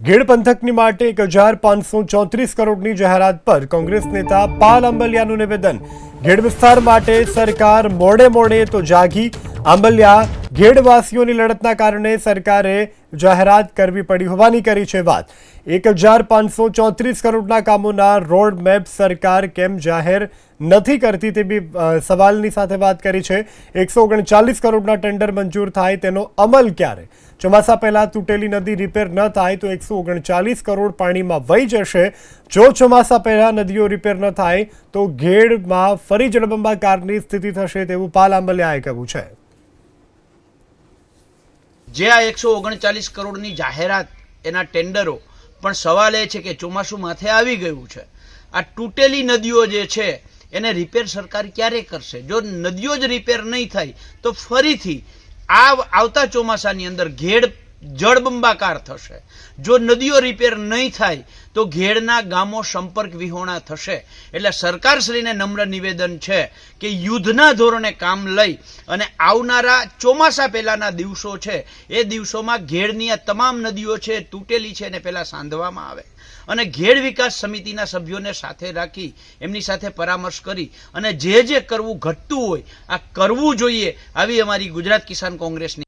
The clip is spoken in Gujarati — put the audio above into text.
ગેડ પંથકની માટે એક હજાર પાંચસો ચોત્રીસ કરોડની જાહેરાત પર કોંગ્રેસ નેતા પાલ આંબલિયાનું નિવેદન. ગેડ વિસ્તાર માટે સરકાર મોડે મોડે તો જાગી. આંબલિયા ગેડવાસીઓની લડતના કારણે સરકારે જાહેરાત કરવી પડી હોવાની કરી છે વાત. એક હજાર પાંચસો ચોત્રીસ કરોડના કામોના રોડ મેપ સરકાર કેમ જાહેર નથી કરતી તે બી સવાલની સાથે વાત કરી છે. એકસો ઓગણચાલીસ કરોડના ટેન્ડર મંજૂર થાય તેનો અમલ ક્યારે? ચોમાસા પહેલાં તૂટેલી નદી રિપેર ન થાય તો એકસો ઓગણચાલીસ કરોડ પાણીમાં વહી જશે. જો ચોમાસા પહેલાં નદીઓ રિપેર ન થાય તો ઘેડમાં ફરી જળબંબાકારની સ્થિતિ થશે તેવું પાલ આંબલિયાએ કહ્યું છે. જે આ એકસો ઓગણચાલીસ કરોડની જાહેરાત એના ટેન્ડરો, પણ સવાલ એ છે કે ચોમાસું માથે આવી ગયું છે. આ તૂટેલી નદીઓ જે છે, એને રિપેર સરકાર ક્યારે કરશે? જો નદીઓ જ રિપેર નહીં થાય, તો ફરીથી આ આવતા ચોમાસાની અંદર ઘેડ જળબંબાકાર થશે. જો નદીઓ રિપેર નહીં થાય, તો ઘેડના ગામો સંપર્ક વિહોણા થશે. એટલે સરકારશ્રીને નમ્ર નિવેદન છે કે યુદ્ધના ધોરણે કામ લઈ અને આવનારા ચોમાસા પહેલાના દિવસો છે, એ દિવસોમાં ઘેડની આ તમામ નદીઓ છે તૂટેલી છે એને પહેલાં સાંધવામાં આવે. અને ઘેડ વિકાસ સમિતિના સભ્યોને સાથે રાખી, એમની સાથે પરામર્શ કરી અને જે જે કરવું ઘટતું હોય, આ કરવું જોઈએ, આવી અમારી ગુજરાત કિસાન કોંગ્રેસની